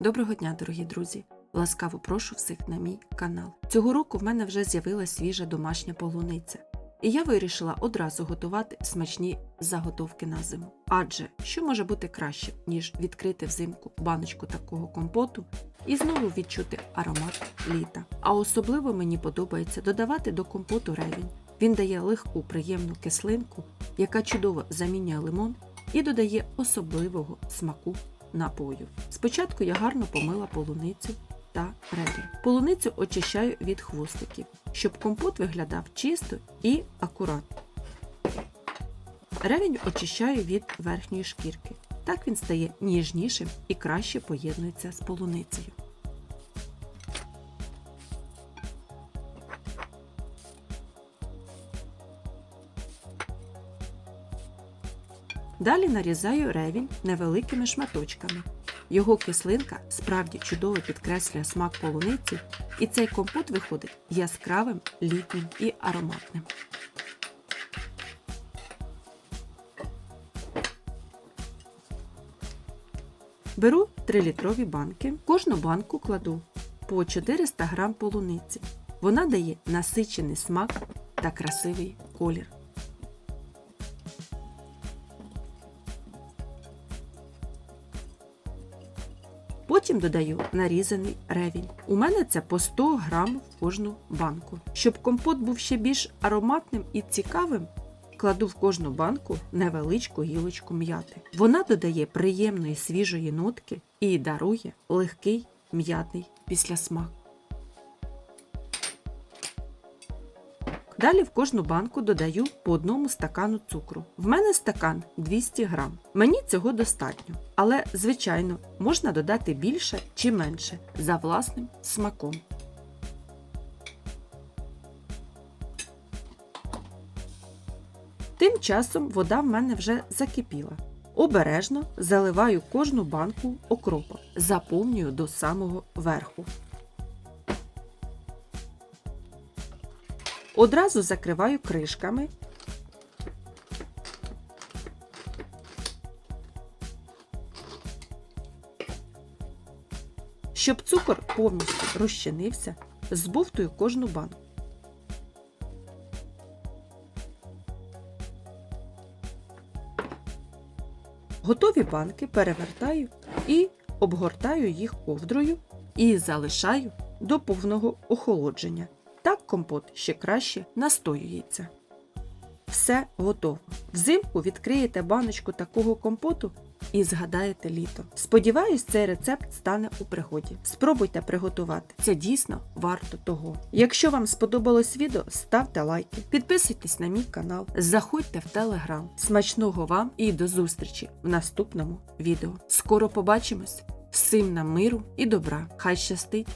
Доброго дня, дорогі друзі! Ласкаво прошу всіх на мій канал. Цього року в мене вже з'явилася свіжа домашня полуниця, і я вирішила одразу готувати смачні заготовки на зиму. Адже що може бути краще, ніж відкрити взимку баночку такого компоту і знову відчути аромат літа. А особливо мені подобається додавати до компоту ревінь. Він дає легку приємну кислинку, яка чудово замінює лимон і додає особливого смаку напою. Спочатку я гарно помила полуницю та ревінь. Полуницю очищаю від хвостиків, щоб компот виглядав чисто і акуратно. Ревень очищаю від верхньої шкірки. Так він стає ніжнішим і краще поєднується з полуницею. Далі нарізаю ревінь невеликими шматочками. Його кислинка справді чудово підкреслює смак полуниці, і цей компот виходить яскравим, літнім і ароматним. Беру 3-літрові банки. Кожну банку кладу по 400 г полуниці. Вона дає насичений смак та красивий колір. Потім додаю нарізаний ревінь. У мене це по 100 грам в кожну банку. Щоб компот був ще більш ароматним і цікавим, кладу в кожну банку невеличку гілочку м'яти. Вона додає приємної свіжої нотки і дарує легкий м'ятний післясмак. Далі в кожну банку додаю по одному стакану цукру. В мене стакан 200 грам. Мені цього достатньо. Але, звичайно, можна додати більше чи менше за власним смаком. Тим часом вода в мене вже закипіла. Обережно заливаю кожну банку окропом, заповнюю до самого верху. Одразу закриваю кришками. Щоб цукор повністю розчинився, збовтую кожну банку. Готові банки перевертаю і обгортаю їх ковдрою і залишаю до повного охолодження. Так компот ще краще настоюється. Все готово. Взимку відкриєте баночку такого компоту і згадаєте літо. Сподіваюсь, цей рецепт стане у пригоді. Спробуйте приготувати. Це дійсно варто того. Якщо вам сподобалось відео, ставте лайки, підписуйтесь на мій канал, заходьте в телеграм. Смачного вам і до зустрічі в наступному відео. Скоро побачимось! Всім нам миру і добра! Хай щастить!